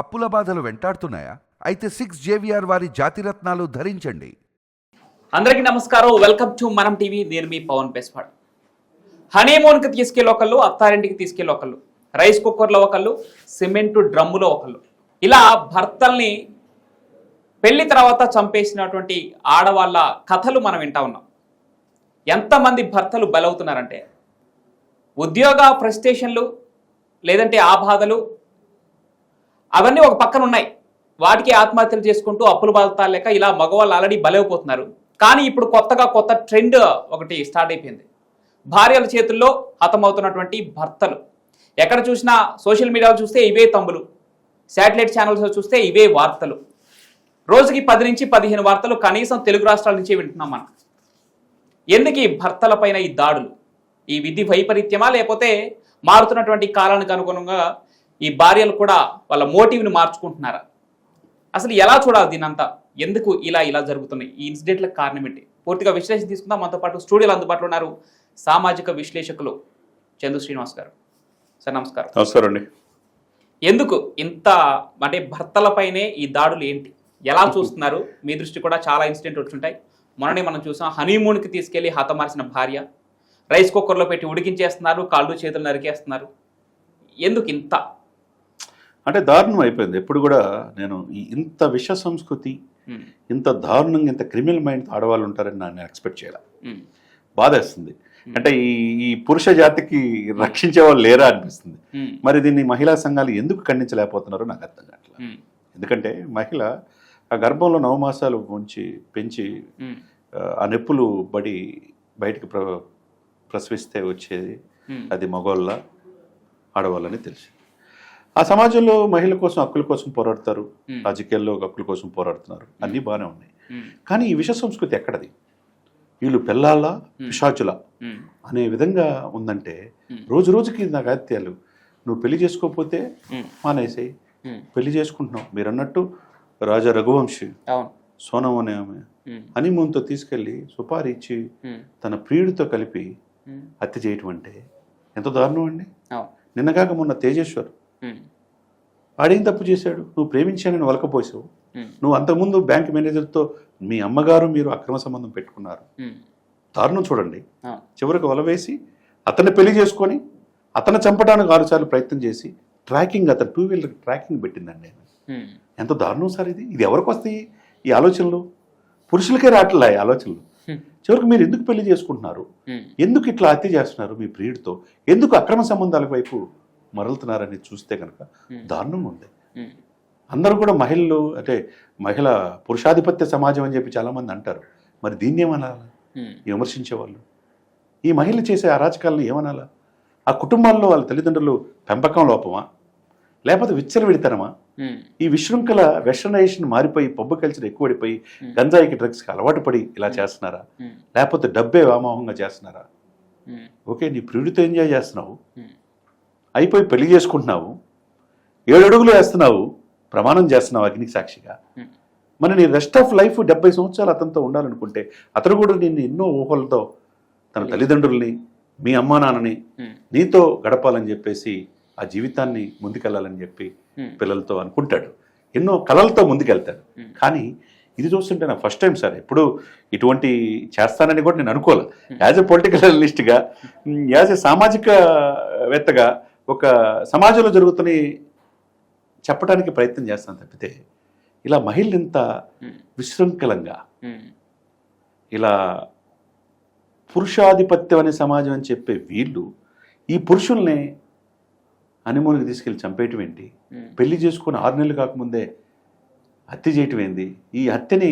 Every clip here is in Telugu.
అప్పుల బాధలు వెంటాడుతున్నాయా? అయితే సిక్స్ జేవిఆర్ వారి జాతిరత్నాలు ధరించండి. అందరికీ నమస్కారం. Welcome to Manam TV. నేను మీ పవన్ పేస్వాడ్ హనీమూన్కి తీసుకెళ్ళి ఒకళ్ళు అత్తారింటికి తీసుకెళ్ళి ఒకళ్ళు రైస్ కుక్కర్లో ఒకళ్ళు సిమెంట్ డ్రమ్ములో ఒకళ్ళు. ఇలా భర్తల్ని పెళ్ళి తర్వాత చంపేసినటువంటి ఆడవాళ్ళ కథలు మనం వింటా ఉన్నాం. ఎంతమంది భర్తలు బలవుతున్నారంటే ఉద్యోగ ప్రెస్టేషన్లు లేదంటే ఆ బాధలు అవన్నీ ఒక పక్కన ఉన్నాయి. వాటికి ఆత్మహత్యలు చేసుకుంటూ అప్పులు బాధతాలు లేక ఇలా మగవాళ్ళు ఆల్రెడీ బలైపోతున్నారు. కానీ ఇప్పుడు కొత్తగా కొత్త ట్రెండ్ ఒకటి స్టార్ట్ అయిపోయింది. భార్యల చేతుల్లో హతమవుతున్నటువంటి భర్తలు. ఎక్కడ చూసినా సోషల్ మీడియాలో చూస్తే ఇవే తమ్ములు శాటిలైట్ ఛానల్స్లో చూస్తే ఇవే వార్తలు. రోజుకి పది నుంచి పదిహేను వార్తలు కనీసం తెలుగు రాష్ట్రాల నుంచే వింటున్నాం మనం. ఎందుకు ఈ భర్తలపైన ఈ దాడులు? ఈ విధి వైపరీత్యమా లేకపోతే మారుతున్నటువంటి కాలానికి అనుగుణంగా ఈ భార్యలు కూడా వాళ్ళ మోటివ్ని మార్చుకుంటున్నారా? అసలు ఎలా చూడాలి దీనంతా? ఎందుకు ఇలా ఇలా జరుగుతున్నాయి? ఈ ఇన్సిడెంట్లకు కారణం ఏంటి? పూర్తిగా విశ్లేషణ తీసుకుందాం. మనతో పాటు స్టూడియోలో అందుబాటులో ఉన్నారు సామాజిక విశ్లేషకులు చందు శ్రీనివాస్ గారు. సార్ నమస్కారం. నమస్కారం అండి. ఎందుకు ఇంత అంటే భర్తలపైనే ఈ దాడులు ఏంటి? ఎలా చూస్తున్నారు? మీ దృష్టి కూడా చాలా ఇన్సిడెంట్ వచ్చుంటాయి. మొన్ననే మనం చూసాం హనీమూన్కి తీసుకెళ్ళి హతమార్చిన భార్య. రైస్ కుక్కర్లో పెట్టి ఉడికించేస్తున్నారు కాళ్ళు చేతులు నరికేస్తున్నారు. ఎందుకు ఇంత? అంటే దారుణం అయిపోయింది. ఎప్పుడు కూడా నేను ఈ ఇంత విష సంస్కృతి ఇంత దారుణంగా ఇంత క్రిమినల్ మైండ్ ఆడవాళ్ళు ఉంటారని నేను ఎక్స్పెక్ట్ చేయాలి. బాధేస్తుంది. అంటే ఈ ఈ పురుష జాతికి రక్షించే వాళ్ళు లేరా అనిపిస్తుంది. మరి దీన్ని మహిళా సంఘాలు ఎందుకు ఖండించలేకపోతున్నారో నాకు అర్థం కావట్లేదు ఎందుకంటే మహిళ ఆ గర్భంలో నవమాసాలు ఉంచి పెంచి ఆ, నొప్పులు బడి బయటికి ప్ర ప్రసవిస్తే వచ్చేది అది మగవాళ్ళ ఆడవాళ్ళని తెలుసు. ఆ సమాజంలో మహిళల కోసం హక్కుల కోసం పోరాడతారు. రాజకీయాల్లో హక్కుల కోసం పోరాడుతున్నారు. అన్నీ బాగానే ఉన్నాయి. కానీ ఈ విష సంస్కృతి ఎక్కడది? వీళ్ళు పిల్లాల పిశాచుల అనే విధంగా ఉందంటే. రోజు రోజుకి నాకు ఆత్యాలు నువ్వు పెళ్ళి చేసుకోకపోతే మానేసేయి. పెళ్ళి చేసుకుంటున్నావు. మీరు అన్నట్టు రాజా రఘువంశి సోనం అనే ఆమె హనీమూన్తో తీసుకెళ్ళి సుపారీ ఇచ్చి తన ప్రియుడితో కలిపి హత్య చేయటం అంటే ఎంత దారుణం అండి? నిన్నగాక మొన్న తేజేశ్వర్ వాడేం తప్పు చేశాడు? నువ్వు ప్రేమించానని వలకపోసావు. నువ్వు అంతకుముందు బ్యాంక్ మేనేజర్తో మీ అమ్మగారు మీరు అక్రమ సంబంధం పెట్టుకున్నారు. దారుణం చూడండి. చివరికి వలవేసి అతన్ని పెళ్ళి చేసుకొని అతను చంపడానికి ఆరుసార్లు ప్రయత్నం చేసి ట్రాకింగ్ అతను టూ వీలర్ ట్రాకింగ్ పెట్టిందండి ఉమ్, ఎంత దారుణం సార్ ఇది? ఇది ఎవరికి వస్తాయి ఈ ఆలోచనలు? పురుషులకే రావట్లే ఈ ఆలోచనలు. చివరికి మీరు ఎందుకు పెళ్ళి చేసుకుంటున్నారు? ఎందుకు ఇట్లా హత్య చేస్తున్నారు మీ ప్రియుడితో? ఎందుకు అక్రమ సంబంధాల వైపు మరలుతున్నారని చూస్తే కనుక దారుణంగా ఉంది. అందరూ కూడా మహిళలు అంటే మహిళ పురుషాధిపత్య సమాజం అని చెప్పి చాలామంది అంటారు. మరి దీన్ని ఏమనాలా? విమర్శించేవాళ్ళు. ఈ మహిళలు చేసే అరాచకాలను ఏమనాలా? ఆ కుటుంబాల్లో వాళ్ళ తల్లిదండ్రులు పెంపకం లోపమా? లేకపోతే విచ్చలవిడితనమా? ఉమ్, ఈ విశృంఖల వెస్టర్నైజేషన్ మారిపోయి పబ్బు కల్చర్ ఎక్కువడిపోయి గంజాయికి డ్రగ్స్కి అలవాటు పడి ఇలా చేస్తున్నారా? లేకపోతే డబ్బే వ్యామోహంగా చేస్తున్నారా? ఓకే నీ ప్రియుడితో ఎంజాయ్ చేస్తున్నావు. అయిపోయి పెళ్ళి చేసుకుంటున్నావు ఏడు అడుగులు వేస్తున్నావు ప్రమాణం చేస్తున్నావు అగ్నికి సాక్షిగా. మరి నీ రెస్ట్ ఆఫ్ లైఫ్ డెబ్బై సంవత్సరాలు అతనితో ఉండాలనుకుంటే అతను కూడా నిన్ను ఎన్నో ఊహలతో తన తల్లిదండ్రుల్ని మీ అమ్మా నాన్నని నీతో గడపాలని చెప్పేసి ఆ జీవితాన్ని ముందుకెళ్ళాలని చెప్పి పిల్లలతో అనుకుంటాడు. ఎన్నో కళలతో ముందుకెళ్తాడు. కానీ ఇది చూస్తుంటే నాకు ఫస్ట్ టైం సార్. ఎప్పుడు ఇటువంటి చేస్తానని కూడా నేను అనుకోలేదు యాజ్ ఎ పొలిటికల్ అనలిస్ట్గా యాజ్ ఎ సామాజికవేత్తగా ఒక సమాజంలో జరుగుతున్న చెప్పడానికి ప్రయత్నం చేస్తాను తప్పితే ఇలా మహిళలు ఇంత విశృంఖలంగా ఇలా పురుషాధిపత్యం అనే సమాజం అని చెప్పే వీళ్ళు ఈ పురుషుల్ని హనీమూన్కి తీసుకెళ్ళి చంపేయటం ఏంటి? పెళ్ళి చేసుకుని ఆరు నెలలు కాకముందే హత్య చేయటం ఏంది? ఈ హత్యని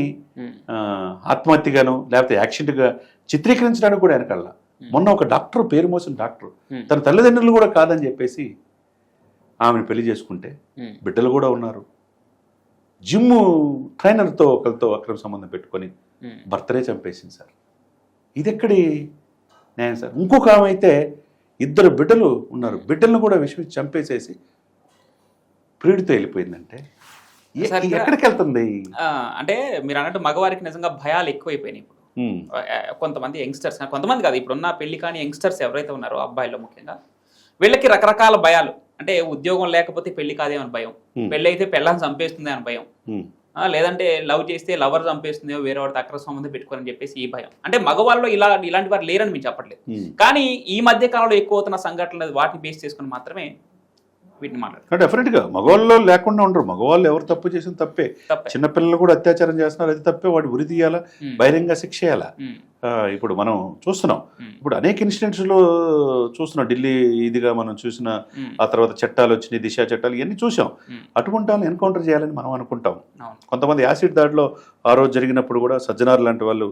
ఆత్మహత్యగాను లేకపోతే యాక్సిడెంట్గా చిత్రీకరించడానికి కూడా వెనకాల మొన్న ఒక డాక్టర్ పేరు మోసిన డాక్టర్ ఉమ్, తన తల్లిదండ్రులు కూడా కాదని చెప్పేసి ఆమెను పెళ్ళి చేసుకుంటే ఉమ్, బిడ్డలు కూడా ఉన్నారు. జిమ్ ట్రైనర్తో ఒకరితో అక్రమ సంబంధం పెట్టుకొని భర్తనే చంపేసింది సార్. ఇది ఎక్కడి న్యాయం సార్? ఇంకొక ఆమె అయితే ఇద్దరు బిడ్డలు ఉన్నారు. బిడ్డలను కూడా విషయం చంపేసేసి ప్రియుడితో వెళ్ళిపోయిందంటే ఎక్కడికి వెళ్తుంది అంటే మీరు అన్నట్టు మగవారికి నిజంగా భయాలు ఎక్కువైపోయినాయి కొంతమంది యంగ్స్టర్స్ కొంతమంది కాదు ఇప్పుడున్న పెళ్ళి కాని యంగ్స్టర్స్ ఎవరైతే ఉన్నారో అబ్బాయిలు ముఖ్యంగా వీళ్ళకి రకరకాల భయాలు. అంటే ఉద్యోగం లేకపోతే పెళ్ళి కాదేమని భయం. Hmm. పెళ్ళి అయితే పెళ్ళని చంపేస్తుంది అని భయం. లేదంటే లవ్ చేస్తే లవర్ చంపేస్తుందో వేరే వాడితో అక్ర సంబంధం పెట్టుకోని చెప్పేసి ఈ భయం. అంటే మగవాళ్ళు ఇలా ఇలాంటి వారు లేరని మేము చెప్పట్లేదు. కానీ ఈ మధ్య కాలంలో ఎక్కువ అవుతున్న సంఘటనలు వాటిని బేస్ చేసుకుని మాత్రమే వీటిని డెఫినెట్గా మగవాళ్ళు లేకుండా ఉండరు. మగవాళ్ళు ఎవరు తప్పు చేసిన తప్పే. చిన్నపిల్లలు కూడా అత్యాచారం చేస్తున్నారు. అది తప్పే. వాడు ఉరి తీయాలా. బహిరంగ శిక్ష చేయాలా ఇప్పుడు మనం చూస్తున్నాం. ఇప్పుడు అనేక ఇన్సిడెంట్స్లో చూస్తున్నాం. ఢిల్లీ ఇదిగా మనం చూసిన. ఆ తర్వాత చట్టాలు వచ్చినాయి దిశ చట్టాలు ఇవన్నీ చూసాం. అటువంటి వాళ్ళని ఎన్కౌంటర్ చేయాలని మనం అనుకుంటాం. కొంతమంది యాసిడ్ దాడిలో ఆ రోజు జరిగినప్పుడు కూడా సజ్జనార్ లాంటి వాళ్ళు.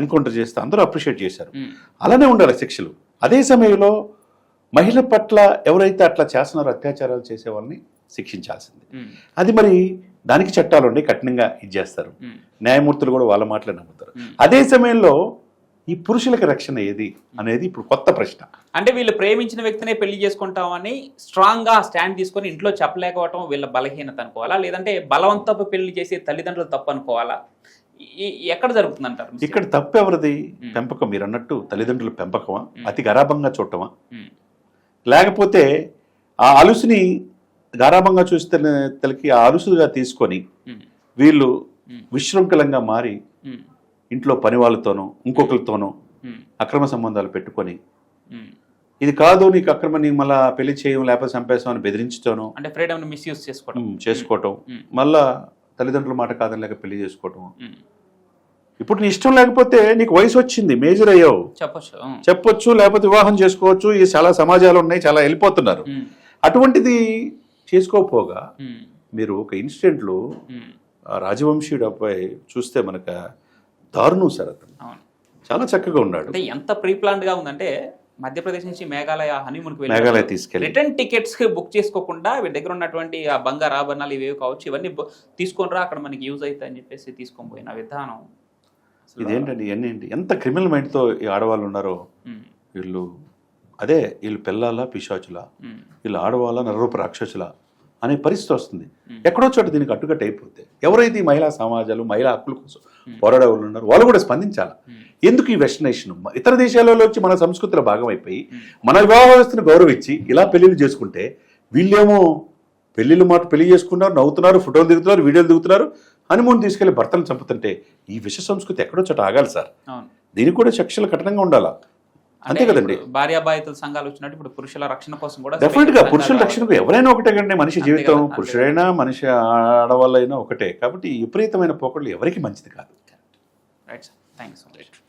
ఎన్కౌంటర్ చేస్తే అందరూ అప్రిషియేట్ చేశారు. అలానే ఉండాలి శిక్షలు. అదే సమయంలో మహిళ పట్ల ఎవరైతే అట్లా చేస్తున్నారో అత్యాచారాలు చేసే వాళ్ళని శిక్షించాల్సింది. అది మరి దానికి చట్టాలు ఉండి కఠినంగా ఇది చేస్తారు ఉమ్. న్యాయమూర్తులు కూడా వాళ్ళ మాటలే నమ్ముతారు. అదే సమయంలో ఈ పురుషులకు రక్షణ ఏది అనేది ఇప్పుడు కొత్త ప్రశ్న అంటే వీళ్ళు ప్రేమించిన వ్యక్తినే పెళ్ళి చేసుకుంటామని స్ట్రాంగ్గా స్టాండ్ తీసుకొని ఇంట్లో చెప్పలేకపోవటం వీళ్ళ బలహీనత అనుకోవాలా లేదంటే బలవంతపు పెళ్ళి చేసే తల్లిదండ్రులు తప్పు అనుకోవాలా ఎక్కడ జరుగుతుంది అంటారు ఇక్కడ తప్పు ఎవరిది. పెంపకం మీరు అన్నట్టు తల్లిదండ్రుల పెంపకమా. అతి గరాభంగా చూడటమా. లేకపోతే ఆ అలుసుని గారాభంగా చూస్తే తలకి ఆ అలుసుగా తీసుకొని. వీళ్ళు. విశృంఖలంగా మారి. ఇంట్లో పని వాళ్ళతోనూ ఇంకొకరితోనూ. అక్రమ సంబంధాలు పెట్టుకొని. ఇది కాదు నీకు అక్రమ నీకు మళ్ళా పెళ్ళి చేయం లేకపోతే చంపేస్తాం అని బెదిరించడం అంటే ఫ్రీడమ్ని మిస్యూజ్ చేసుకోవడం చేసుకోవటం. మళ్ళా తల్లిదండ్రుల మాట కాదని లేక పెళ్ళి చేసుకోవటం. ఇప్పుడు నీ ఇష్టం లేకపోతే నీకు వయసు వచ్చింది మేజర్ అయ్యావు. చెప్పొచ్చు. చెప్పొచ్చు లేకపోతే వివాహం చేసుకోవచ్చు. ఈ చాలా సమాజాలు ఉన్నాయి చాలా వెళ్ళిపోతున్నారు. అటువంటిది చేసుకోకపోగా. మీరు ఒక ఇన్సిడెంట్లో రాజవంశీయుడు అబ్బాయి చూస్తే మనకు దారుణం సార్ అతను. చాలా చక్కగా ఉన్నాడు. అంటే ఎంత ప్రీ ప్లాన్డ్గా ఉందంటే మధ్యప్రదేశ్ నుంచి మేఘాలయ హనీమూన్కి మేఘాలయ తీసుకెళ్ళి. రిటర్న్ టికెట్స్ బుక్ చేసుకోకుండా వీడి దగ్గర ఉన్నటువంటి ఆ బంగారు ఆభరణాలు ఇవేవి కావచ్చు ఇవన్నీ తీసుకొని రా అక్కడ మనకి యూజ్ అవుతాయి అని చెప్పేసి తీసుకొని పోయిన విధానం. ఇదేంటండి ఇవన్నీ ఏంటి ఎంత క్రిమినల్ మైండ్తో ఈ ఆడవాళ్ళు ఉన్నారో. వీళ్ళు అదే వీళ్ళు పిల్లల పిశాచుల. వీళ్ళు ఆడవాళ్ళ నరరూప రాక్షసుల అనే పరిస్థితి వస్తుంది. ఎక్కడో చోట దీనికి అడ్డుకట్ట అయిపోతే ఎవరైతే ఈ మహిళా సమాజాలు మహిళా హక్కుల కోసం పోరాడే వాళ్ళు ఉన్నారో వాళ్ళు కూడా స్పందించాలి. ఎందుకు ఈ వెస్టర్నేషన్ ఇతర దేశాలలో వచ్చి మన సంస్కృతిలో భాగం అయిపోయి. మన వివాహ వ్యవస్థను గౌరవించి ఇలా పెళ్ళిళ్ళు చేసుకుంటే వీళ్ళేమో పెళ్ళిళ్ళు మాట పెళ్ళి చేసుకున్నారు నవ్వుతున్నారు ఫోటోలు దిగుతున్నారు వీడియోలు దిగుతున్నారు హనుమూన్ తీసుకెళ్ళి భర్తలు చంపుతుంటే ఈ విష సంస్కృతి ఎక్కడో చోట ఆగాలి సార్. దీనికి కూడా శిక్షలు కఠినంగా ఉండాలా? అంతే కదండి. భార్యాబాధితుల సంఘాలు వచ్చినట్టు ఇప్పుడు పురుషుల రక్షణ కోసం కూడా డెఫినెట్గా పురుషుల రక్షణకు ఎవరైనా ఒకటే కండి మనిషి జీవితం పురుషుడైనా మనిషి ఆడవాళ్ళైనా ఒకటే. కాబట్టి విపరీతమైన పోకడలు ఎవరికి మంచిది కాదు. Right sir thank you so much